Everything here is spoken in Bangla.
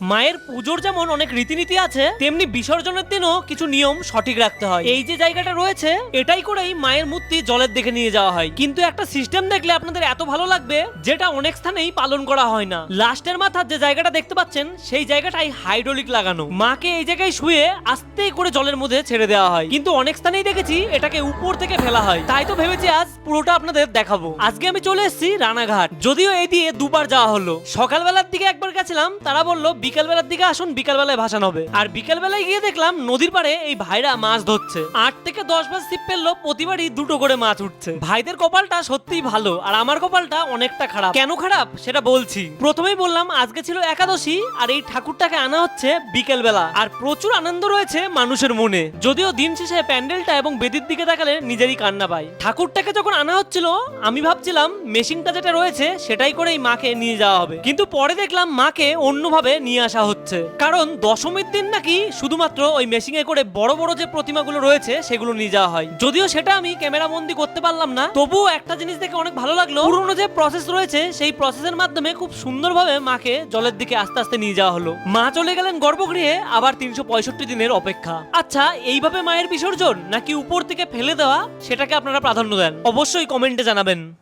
মায়ের পুজোর যেমন অনেক রীতিনীতি আছে, তেমনি বিসর্জনের দিনও কিছু নিয়ম সঠিক রাখতে হয়। এই যে জায়গাটা রয়েছে, এটাই করেই মায়ের মূর্তি জলের দিকে নিয়ে যাওয়া হয়। কিন্তু একটা সিস্টেম দেখলে আপনাদের এত ভালো লাগবে, যেটা অনেক স্থানেই পালন করা হয় না। লাস্টের মাথার যে জায়গাটা দেখতে পাচ্ছেন, সেই জায়গাটাই হাইড্রোলিক লাগানো। মাকে এই জায়গায় শুয়ে আস্তে করে জলের মধ্যে ছেড়ে দেওয়া হয়। কিন্তু অনেক স্থানেই দেখেছি, এটাকে উপর থেকে ফেলা হয়। তাই তো ভেবেছি আজ পুরোটা আপনাদের দেখাবো। আজকে আমি চলে এসেছি রানাঘাট। যদিও এই দিয়ে দুবার যাওয়া হলো। সকালবেলার দিকে একবার গেছিলাম, তারা বলল বিকালবেলার দিকে আসুন, বিকালবেলায় ভাসান হবে। আর বিকালবেলায় গিয়ে দেখলাম নদীর পাড়ে এই ভাইরা মাছ ধরছে। আট থেকে দশ মাস ছিপ ফেলল প্রতিবারই দুটো করে মাছ উঠছে। ভাইদের কপালটা সত্যিই ভালো, আর আমার কপালটা অনেকটা খারাপ। কেন খারাপ? সেটা বলছি। প্রথমেই বললাম, আজকে ছিল একাদশী, আর এই ঠাকুরটাকে আনা হচ্ছে বিকেলবেলা। আর প্রচুর আনন্দ রয়েছে মানুষের মনে। যদিও দিন শেষে প্যান্ডেলটা এবং বেদির দিকে তাকালে নিজেরই কান্না পায় ঠাকুরটাকে যখন আনা হচ্ছিল, আমি ভাবছিলাম, মেশিনটা যেটা রয়েছে, সেটাই করেই মাকে নিয়ে যাওয়া হবে। কিন্তু পরে দেখলাম, মাকে অন্যভাবে নিয়ে আসা হচ্ছে। কারণ দশমীর দিন নাকি শুধুমাত্র ওই মেশিনে করে বড় বড় যে প্রতিমাগুলো রয়েছে, সেগুলো নিয়ে যাওয়া হয়। যদিও সেটা আমি ক্যামেরা বন্দি করতে পারলাম না, তবুও একটা জিনিস দেখে অনেক ভালো লাগল। পুরোনো যে প্রসেস রয়েছে, সেই প্রসেসের মাধ্যমে খুব সুন্দরভাবে মাকে জলের দিকে আস্তে আস্তে নিয়ে যাওয়া হলো। মা চলে গেলেন গর্ভগৃহে, আবার তিনশো পঁয়ষট্টি দিনের অপেক্ষা। আচ্ছা এইভাবে মায়ের বিসর্জন নাকি উপর থেকে ফেলে দেওয়া, সেটাকে আপনারা প্রাধান্য দেন? অবশ্যই কমেন্টে জানাবেন।